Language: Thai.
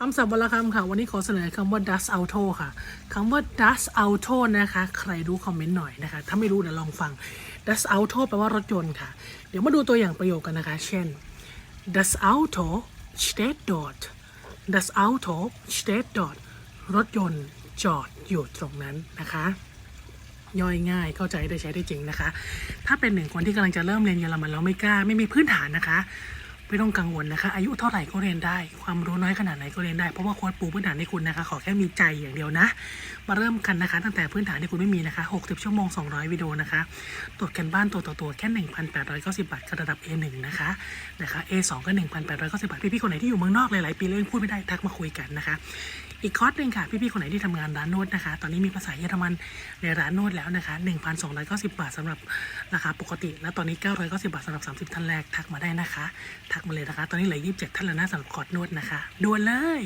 คำศัพท์วลคำค่ะ วันนี้ขอเสนอคำว่า dust auto ค่ะคำว่า dust auto นะคะ ใครรู้คอมเมนต์หน่อยนะคะ ถ้าไม่รู้เดี๋ยวลองฟัง dust auto แปลว่ารถยนต์ค่ะ เดี๋ยวมาดูตัวอย่างประโยคกันนะคะ เช่น das Auto steht dort das Auto steht dort รถยนต์จอดอยู่ตรงนั้นนะคะ ย่อยง่ายเข้าใจได้ใช้ได้จริงนะคะ ถ้าเป็นหนึ่งคนที่กำลังจะเริ่มเรียนเยอรมันแล้วไม่กล้าไม่มีพื้นฐานนะคะ ไม่ต้องกังวลนะคะ อายุเท่าไหร่ก็เรียนได้ ความรู้น้อยขนาดไหนก็เรียนได้ เพราะว่าโค้ดปูพื้นฐานให้คุณนะคะ ขอแค่มีใจอย่างเดียวนะ มาเริ่มกันนะคะ ตั้งแต่พื้นฐานที่คุณไม่มีนะคะ 60 ชั่วโมง 200 วิดีโอนะคะ ตรวจกันบ้านตัวต่อตัวแค่ 1,890 บาทกับระดับ A1 นะคะนะคะ A2 ก็ 1,890 บาท พี่ๆคนไหนที่อยู่เมืองนอกหลายๆปีแล้วยังพูดไม่ได้ทักมาคุยกันนะคะอีกคอร์สหนึ่งค่ะ พี่ๆคนไหนที่ทำงานร้านนวดนะคะ ตอนนี้มีภาษาเยอรมันในร้านนวดแล้วนะคะ1,290 บาทสำหรับราคาปกติ แล้วตอนนี้ 990 บาทสำหรับ 30 ท่านแรกทักมาได้นะคะ ทักมาเลยนะคะ ตอนนี้เหลือ 27 ท่านแล้วนะสำหรับคอร์สนวดนะคะด่วนเลย